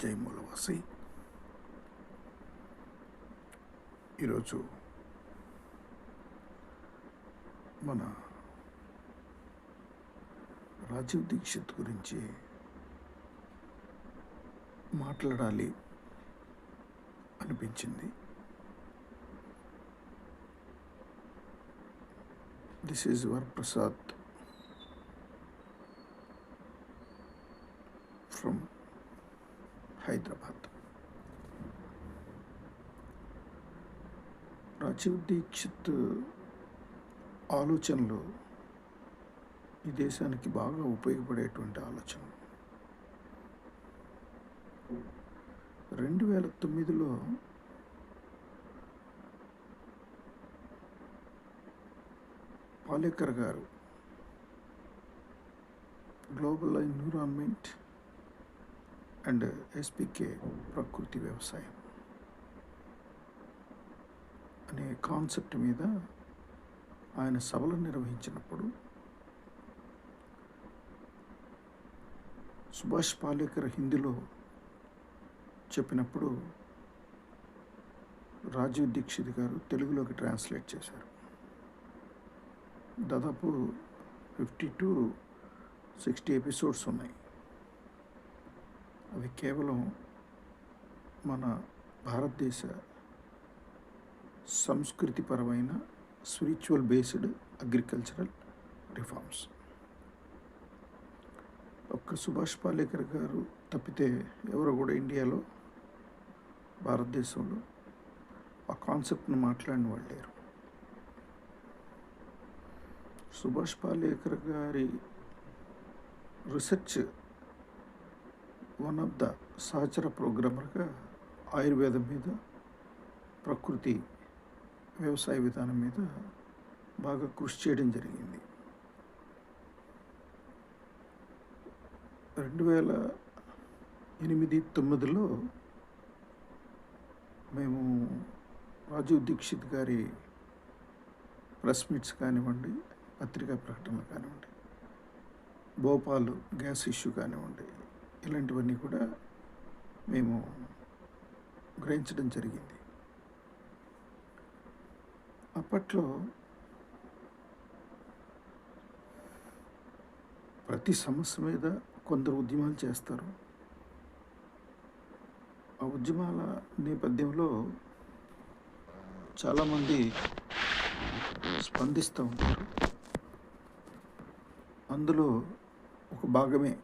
జై మూలవాసి ఈరోజు మన రాజీవ్ దీక్షిత్ గురించి మాట్లాడాలి అనిపించింది. This is Varaprasad from Hyderabad. Rajiv Dikshit ఆలోచనలు ఈ దేశానికి బాగా ఉపయోగపడేటువంటి ఆలోచన రెండు వేల తొమ్మిదిలో పాలేకర్ గారు గ్లోబల్ ఎన్విరాన్మెంట్ అండ్ ఎస్పికే ప్రకృతి వ్యవసాయం అనే కాన్సెప్ట్ మీద ఆయన సభలు నిర్వహించినప్పుడు సుభాష్ పాలేకర్ హిందీలో చెప్పినప్పుడు రాజీవ్ దీక్షిత్ గారు తెలుగులోకి ట్రాన్స్లేట్ చేశారు. దాదాపు ఫిఫ్టీ టు సిక్స్టీ ఎపిసోడ్స్ ఉన్నాయి. అవి కేవలం మన భారతదేశ సంస్కృతిపరమైన స్పిరిచువల్ బేస్డ్ అగ్రికల్చరల్ రిఫార్మ్స్. ఒక్క సుభాష్ పాలేకర్ గారు తప్పితే ఎవరు కూడా ఇండియాలో భారతదేశంలో ఆ కాన్సెప్ట్ని మాట్లాడిన వాళ్ళు లేరు. సుభాష్ పాలేకర్ గారి రీసెర్చ్ వన్ ఆఫ్ ద సహచర ప్రోగ్రామర్గా ఆయుర్వేదం మీద ప్రకృతి వ్యవసాయ విధానం మీద బాగా కృషి చేయడం జరిగింది. రెండు వేల ఎనిమిది తొమ్మిదిలో మేము రాజీవ్ దీక్షిత్ గారి ప్రెస్ మీట్స్ కానివ్వండి పత్రికా ప్రకటనలు కానివ్వండి భోపాల్ గ్యాస్ ఇష్యూ కానివ్వండి ఇలాంటివన్నీ కూడా మేము గ్రహించడం జరిగింది. అప్పట్లో ప్రతి సమస్య మీద కొందరు ఉద్యమాలు చేస్తారు. ఆ ఉద్యమాల నేపథ్యంలో చాలామంది స్పందిస్తూ ఉంటారు. అందులో ఒక భాగమే